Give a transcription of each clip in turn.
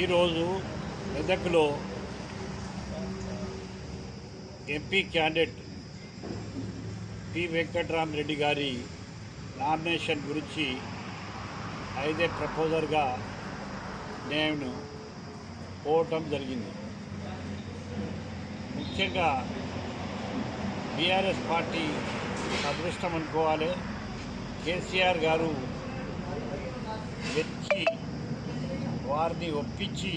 ఈరోజు మెదక్లో MP candidate P Venkatrama Reddy గారి నామినేషన్ గురించి ఐదే ప్రపోజర్గా నేను పోవటం జరిగింది. ముఖ్యంగా బీఆర్ఎస్ పార్టీ అదృష్టం అనుకోవాలి. కేసీఆర్ గారు వచ్చి వారిని ఒప్పించి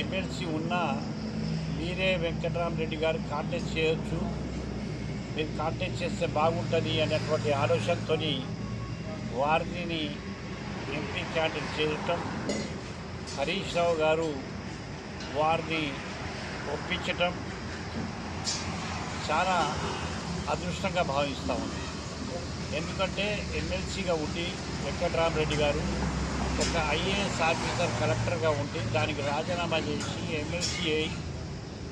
ఎమ్మెల్సీ ఉన్నా మీరే వెంకటరామరెడ్డి గారు కాంటెస్ట్ చేయొచ్చు. మీరు కాంటెస్ట్ చేస్తే బాగుంటుంది అనేటువంటి ఆలోచనతో వారిని ఎంపీ క్యాండిడేట్ చేయటం. హరీష్ రావు గారు వారిని ఒప్పించటం చాలా అదృష్టంగా భావిస్తా ఉంది ఎందుకంటే ఎమ్మెల్సీగా ఉండి వెంకటరామరెడ్డి గారు ఒక ఐఏఎస్ ఆఫీసర్ కలెక్టర్గా ఉండి దానికి రాజీనామా చేసి ఎమ్మెల్సీ అయి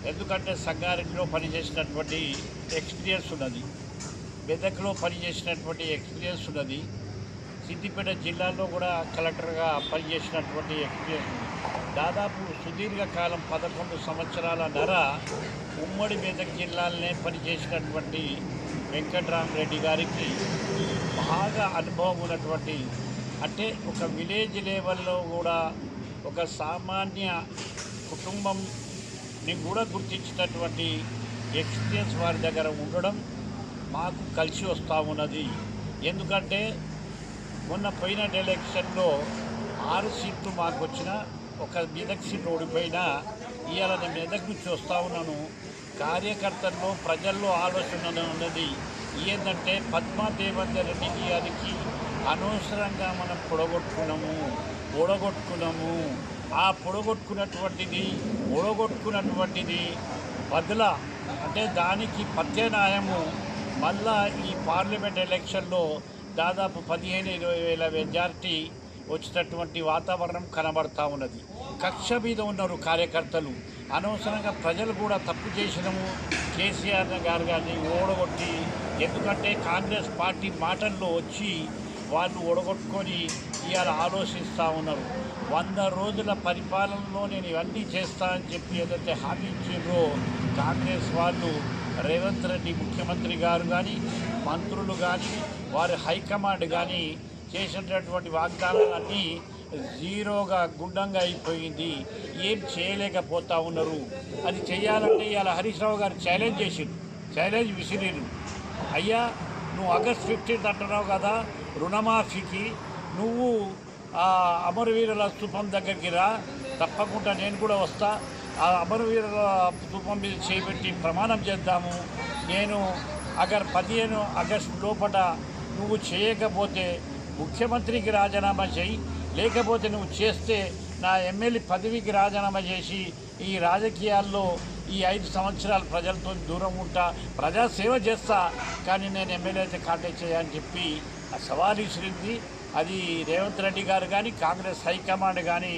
ఎందుకంటే సంగారెడ్డిలో పనిచేసినటువంటి ఎక్స్పీరియన్స్ ఉన్నది. మెదక్లో పనిచేసినటువంటి ఎక్స్పీరియన్స్ ఉన్నది. సిద్దిపేట జిల్లాలో కూడా కలెక్టర్గా పనిచేసినటువంటి ఎక్స్పీరియన్స్ ఉంది. దాదాపు సుదీర్ఘకాలం పదకొండు సంవత్సరాల నర ఉమ్మడి మెదక్ జిల్లాలనే పనిచేసినటువంటి వెంకట్రామరెడ్డి గారికి బాగా అనుభవం ఉన్నటువంటి అంటే ఒక విలేజ్ లెవెల్లో కూడా ఒక సామాన్య కుటుంబంని కూడా గుర్తించినటువంటి ఎక్స్పీరియన్స్ వారి దగ్గర ఉండడం మాకు కలిసి వస్తూ ఉన్నది. ఎందుకంటే మొన్న పోయిన ఎలక్షన్లో ఆరు సీట్లు మాకు వచ్చిన ఒక మెదక్ సీట్ ఓడిపోయినా ఇవాళ నేను మెదక్ నుంచి వస్తూ ఉన్నాను. కార్యకర్తల్లో ప్రజల్లో ఆలోచన ఉన్నది. ఏంటంటే పద్మా దేవేందర్ రెడ్డి గారికి అనవసరంగా మనం పొడగొట్టుకున్నాము పొడగొట్టుకున్నాము ఆ పొడగొట్టుకున్నటువంటిది ఒడగొట్టుకున్నటువంటిది బదుల అంటే దానికి ప్రత్యామ్నాయము మళ్ళా ఈ పార్లమెంట్ ఎలక్షన్లో దాదాపు పదిహేను ఇరవై వేల మెజార్టీ వచ్చినటువంటి వాతావరణం కనబడతా ఉన్నది. కక్ష మీద ఉన్నారు కార్యకర్తలు. అనవసరంగా ప్రజలు కూడా తప్పు చేసినము. కేసీఆర్ గారు గారిని ఓడగొట్టి ఎందుకంటే కాంగ్రెస్ పార్టీ మాటల్లో వచ్చి వాళ్ళు ఒడగొట్టుకొని ఇవాళ ఆలోచిస్తూ ఉన్నారు. వంద రోజుల పరిపాలనలో నేను ఇవన్నీ చేస్తా అని చెప్పి ఏదైతే హామీ ఇచ్చిండ్రో కాంగ్రెస్ వాళ్ళు రేవంత్ రెడ్డి ముఖ్యమంత్రి గారు కానీ మంత్రులు కానీ వారి హైకమాండ్ కానీ చేసినటువంటి వాగ్దానాలన్నీ జీరోగా గుండంగా అయిపోయింది. ఏం చేయలేకపోతా ఉన్నారు. అది చేయాలంటే ఇవాళ హరీష్ రావు గారు ఛాలెంజ్ చేసిండు. ఛాలెంజ్ విసిరిరు అయ్యా నువ్వు ఆగస్ట్ ఫిఫ్టీన్త్ అంటున్నావు కదా రుణమాఫీకి నువ్వు అమరవీరుల స్థూపం దగ్గరికి రా. తప్పకుండా నేను కూడా వస్తా. ఆ అమరవీరుల స్థూపం మీద చేపెట్టి ప్రమాణం చేద్దాము. నేను అగర్ పదిహేను ఆగస్టు లోపల నువ్వు చేయకపోతే ముఖ్యమంత్రికి రాజీనామా చేయి. లేకపోతే నువ్వు చేస్తే నా ఎమ్మెల్యే పదవికి రాజీనామా చేసి ఈ రాజకీయాల్లో ఈ ఐదు సంవత్సరాలు ప్రజలతో దూరం ఉంటా ప్రజాసేవ చేస్తా కానీ నేను ఎమ్మెల్యే అయితే కాంటాక్ట్ చేయని చెప్పి ఆ సవాల్ విసిరింది. అది రేవంత్ రెడ్డి గారు కానీ కాంగ్రెస్ హైకమాండ్ కానీ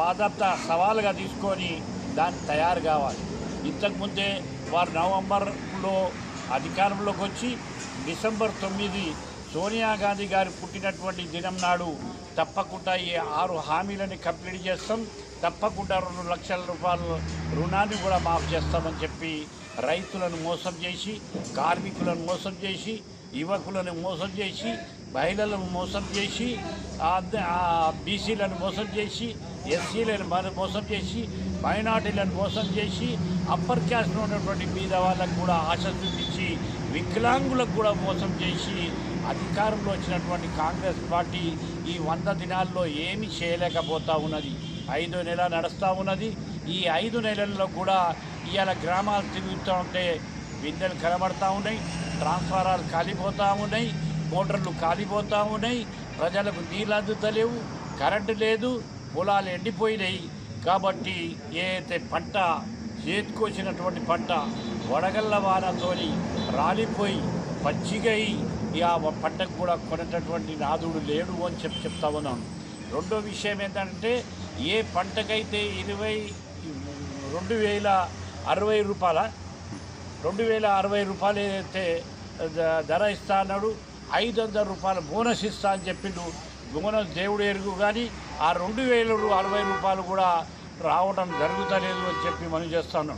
బాధాప్త సవాలుగా తీసుకొని దాన్ని తయారు కావాలి. ఇంతకుముందే వారు నవంబర్లో అధికారంలోకి వచ్చి డిసెంబర్ తొమ్మిది సోనియా గాంధీ గారు పుట్టినటువంటి దినం నాడు తప్పకుండా ఈ ఆరు హామీలని కంప్లీట్ చేస్తాం. తప్పకుండా రెండు లక్షల రూపాయల రుణాన్ని కూడా మాఫ్ చేస్తామని చెప్పి రైతులను మోసం చేసి కార్మికులను మోసం చేసి యువకులను మోసం చేసి మహిళలను మోసం చేసి బీసీలను మోసం చేసి ఎస్సీలను మోసం చేసి మైనార్టీలను మోసం చేసి అప్పర్ క్యాస్ట్లో ఉన్నటువంటి మీద వాళ్ళకు కూడా ఆశ చూపించి వికలాంగులకు కూడా మోసం చేసి అధికారంలో వచ్చినటువంటి కాంగ్రెస్ పార్టీ ఈ వంద దినాల్లో ఏమీ చేయలేకపోతా ఉన్నది. ఐదో నెల నడుస్తూ ఉన్నది. ఈ ఐదు నెలల్లో కూడా ఇవాళ గ్రామాలు తిరుగుతూ ఉంటే బిందెలు కనబడతా ఉన్నాయి ట్రాన్స్ఫారాలు కాలిపోతూ ఉన్నాయి మోటార్లు కాలిపోతూ ఉన్నాయి ప్రజలకు నీళ్ళు అందుతలేవు కరెంటు లేదు పొలాలు ఎండిపోయినాయి. కాబట్టి ఏదైతే పంట చేతికొచ్చినటువంటి పంట వడగళ్ళ వానతోని రాలిపోయి పచ్చిగయి ఆ పంటకు కూడా కొనేటటువంటి నాదుడు లేడు అని చెప్పి చెప్తా ఉన్నాను. రెండో విషయం ఏంటంటే ఏ పంటకైతే ఇరవై రెండు వేల అరవై రూపాయల రెండు వేల అరవై రూపాయలు ఏదైతే ధర ఇస్తా అన్నాడు ఐదు వందల రూపాయల బోనస్ ఇస్తా అని చెప్పిండు. బోనస్ దేవుడు ఎరుగు కానీ ఆ రెండు వేల అరవై రూపాయలు కూడా రావడం జరుగుతలేదు అని చెప్పి మనం చేస్తాను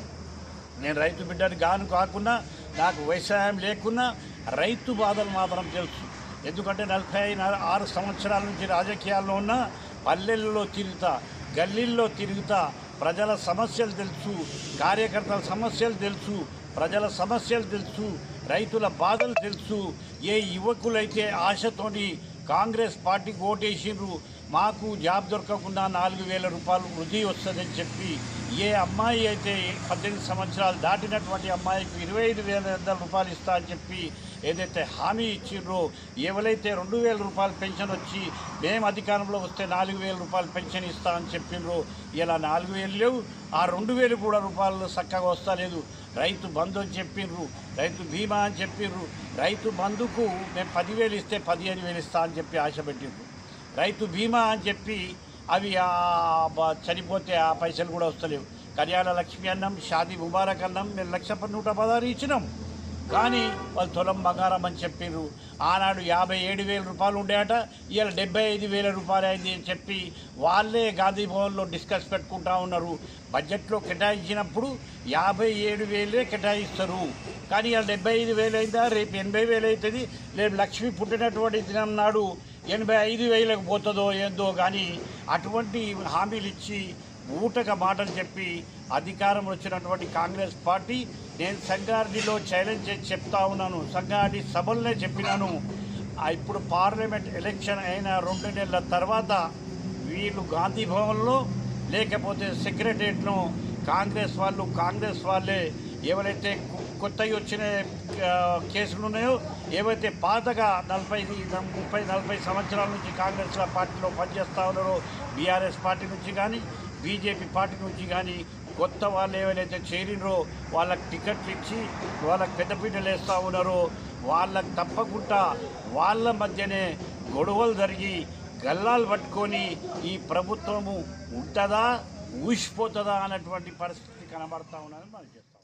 నేను రైతు బిడ్డని గాను కాకుండా నాకు వ్యవసాయం లేకున్నా రైతు బాధలు మాత్రం తెలుసు. ఎందుకంటే నలభై న- ఆరు సంవత్సరాల నుంచి రాజకీయాల్లో ఉన్న పల్లెల్లో తిరుగుతా గల్లీల్లో తిరుగుతా ప్రజల సమస్యలు తెలుసు కార్యకర్తల సమస్యలు తెలుసు ప్రజల సమస్యలు తెలుసు రైతుల బాధలు తెలుసు. ఏ యువకులైతే ఆశతోని కాంగ్రెస్ పార్టీకి ఓటేసిండ్రు మాకు జాబ్ దొరకకుండా నాలుగు వేల రూపాయలు వృద్ధి వస్తుందని చెప్పి ఏ అమ్మాయి అయితే పద్దెనిమిది సంవత్సరాలు దాటినటువంటి అమ్మాయికి ఇరవై ఐదు వేల వందల రూపాయలు ఇస్తా అని చెప్పి ఏదైతే హామీ ఇచ్చిండ్రో ఎవరైతే రెండు వేల రూపాయలు పెన్షన్ వచ్చి మేము అధికారంలో వస్తే నాలుగు వేల రూపాయలు పెన్షన్ ఇస్తా అని చెప్పిండ్రో ఇలా నాలుగు వేలు లేవు. ఆ రెండు వేలు కూడా రూపాయలు చక్కగా వస్తలేదు రైతు బంధు అని చెప్పిండ్రు రైతు బీమా అని చెప్పిండ్రు రైతు బంధుకు మేము పదివేలు ఇస్తే పదిహేను వేలు ఇస్తా అని చెప్పి ఆశ పెట్టిండ్రు రైతు బీమా అని చెప్పి అవి చనిపోతే ఆ పైసలు కూడా వస్తలేవు. కర్యాల లక్ష్మి అన్నం షాదీ ముబారక్ అన్నం మేము లక్ష నూట పదహారు ఇచ్చినాం. కానీ వాళ్ళు తులం బంగారం అని చెప్పారు ఆనాడు యాభై ఏడు వేల రూపాయలు ఉండేట ఇవాళ డెబ్బై ఐదు వేల రూపాయలు అయింది అని చెప్పి వాళ్ళే గాంధీ భవన్లో డిస్కస్ పెట్టుకుంటా ఉన్నారు. బడ్జెట్లో కేటాయించినప్పుడు యాభై ఏడు వేలే కేటాయిస్తారు. కానీ ఇవాళ డెబ్బై ఐదు వేలు అయిందా రేపు ఎనభై వేలు అవుతుంది రేపు లక్ష్మి పుట్టినటువంటి దినం నాడు ఎనభై ఐదు వేలకు పోతుందో ఏందో కానీ అటువంటి హామీలు ఇచ్చి ఊటక మాటలు చెప్పి అధికారం వచ్చినటువంటి కాంగ్రెస్ పార్టీ నేను సంగారెడ్డిలో ఛాలెంజ్ చేసి చెప్తా ఉన్నాను. సంగారెడ్డి సభలనే చెప్పినాను. ఇప్పుడు పార్లమెంట్ ఎలక్షన్ అయిన రెండు నెలల తర్వాత వీళ్ళు గాంధీ భవన్లో లేకపోతే సెక్రటరియట్ను కాంగ్రెస్ వాళ్ళు కాంగ్రెస్ వాళ్ళే ఎవరైతే కొత్తవి వచ్చిన కేసులు ఉన్నాయో ఏవైతే పాతగా నలభై ముప్పై నలభై సంవత్సరాల నుంచి కాంగ్రెస్ పార్టీలో పనిచేస్తూ ఉన్నారో బీఆర్ఎస్ పార్టీ నుంచి కానీ బీజేపీ పార్టీ నుంచి కానీ కొత్త వాళ్ళు ఏవైతే చేరినరో వాళ్ళకి టికెట్లు ఇచ్చి వాళ్ళకి పెద్దపీటలు వేస్తూ ఉన్నారో వాళ్ళకి తప్పకుండా వాళ్ళ మధ్యనే గొడవలు జరిగి గల్లాలు పట్టుకొని ఈ ప్రభుత్వము ఉంటుందా ఊసిపోతుందా అన్నటువంటి పరిస్థితి కనబడతా ఉన్నదని మనం చెప్తాం.